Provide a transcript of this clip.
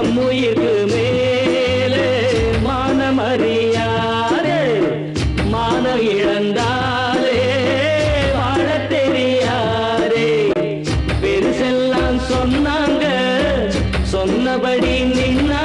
நம்முயிர்க்கு மேலே மானமறியாரே மான இழந்தாலே வாழ தெரியாரே பெருசெல்லாம் சொன்னாங்க சொன்னபடி நின்னா